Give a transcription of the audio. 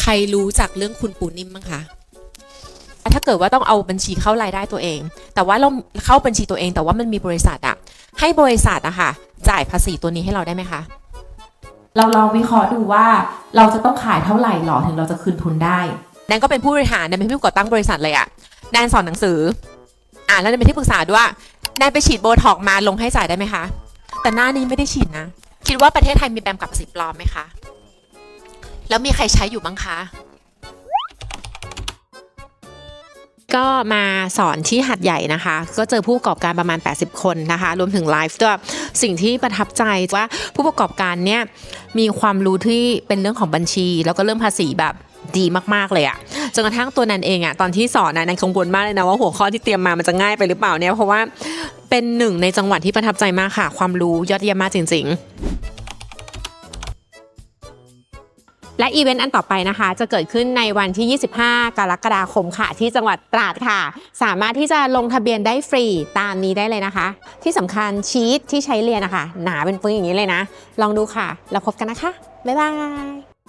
ใครรู้จักเรื่องคุณปูนิ่มบ้างคะถ้าเกิดว่าต้องเอาบัญชีเข้ารายได้ตัวเอง แต่ว่าเราเข้าบัญชีตัวเอง แต่ว่ามันมีบริษัทอะให้บริษัทอะค่ะ จ่ายภาษีตัวนี้ให้เราได้ไหมคะเราลองวิเคราะห์ดูว่าเราจะต้องขายเท่าไหร่หรอถึงเราจะคืนทุนได้แนนก็เป็นผู้บริหารแนนเป็นผู้ก่อตั้งบริษัทเลยอะแนนสอนหนังสือ อ่านแล้วแนนเป็นที่ปรึกษาด้วยแนนไปฉีดโบท็อกซ์มาลงให้จ่ายได้ไหมคะ แต่หน้านี้ไม่ได้ฉีดนะ คิดว่าประเทศไทยมีแบมกับภาษีปลอมไหมคะ แล้วมีใครใช้อยู่บ้างคะ ก็มาสอนที่หัดใหญ่นะคะ ก็เจอผู้ประกอบการประมาณ 80 คนนะคะ รวมถึงไลฟ์ด้วยสิ่งที่ประทับใจว่าผู้ประกอบการเนี่ยมีความรู้ที่เป็นเรื่องของบัญชี แล้วก็เรื่องภาษีแบบดีมากๆเลยอะจนกระทั่งตัวนันเองอะตอนที่สอนนะนันกังวลมากเลยนะว่าหัวข้อที่เตรียมมามันจะง่ายไปหรือเปล่าเนี่ยเพราะว่าเป็นหนึ่งในจังหวัดที่ประทับใจมากค่ะ ความรู้ยอดเยี่ยมมากจริง ๆ และอีเวนต์อันต่อไปนะคะ จะเกิดขึ้นในวันที่ 25 กรกฎาคมค่ะ ที่จังหวัดตราดค่ะ สามารถที่จะลงทะเบียนได้ฟรีตามนี้ได้เลยนะคะ ที่สำคัญชีตที่ใช้เรียนนะคะ หนาเป็นปึ้งอย่างนี้เลยนะ ลองดูค่ะ แล้วพบกันนะคะ บ๊ายบาย